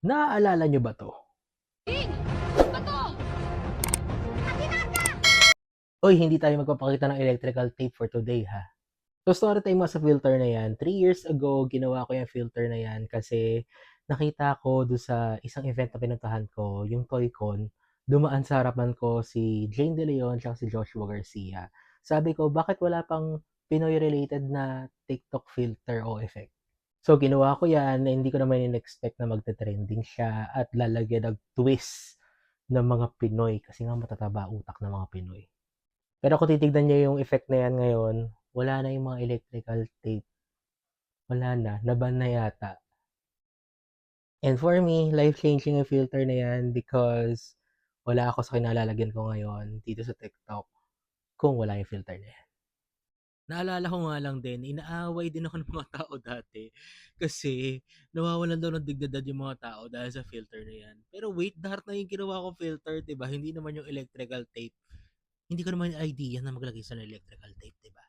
Naaalala niyo ba 'to? Uy, hindi tayo magpapakita ng electrical tape for today, ha. So, story time nga sa filter na 'yan. 3 years ago, ginawa ko 'yang filter na 'yan kasi nakita ko do'n sa isang event na pinuntahan ko, yung Toycon. Dumaan sa harapan ko si Jane De Leon tsaka si Joshua Garcia. Sabi ko, "Bakit wala pang Pinoy-related na TikTok filter o effect?" So, ginawa ko 'yan na hindi ko naman in-expect na magte-trending siya at lalagyan ng twist ng mga Pinoy kasi nga matataba utak ng mga Pinoy. Pero kung titignan niyo yung effect na 'yan ngayon, wala na yung mga electrical tape. Wala na, na-ban na yata. And for me, life-changing yung filter na 'yan because wala ako sa kinalalagyan ko ngayon dito sa TikTok kung wala yung filter na 'yan. Naalala ko nga lang din, inaaway din ako ng mga tao dati kasi nawawalan daw ng dignidad yung mga tao dahil sa filter na 'yan. Pero wait, dahart na yung ginawa kong filter, 'di ba? Hindi naman yung electrical tape. Hindi ko naman idea na maglagay sa electrical tape, 'di ba?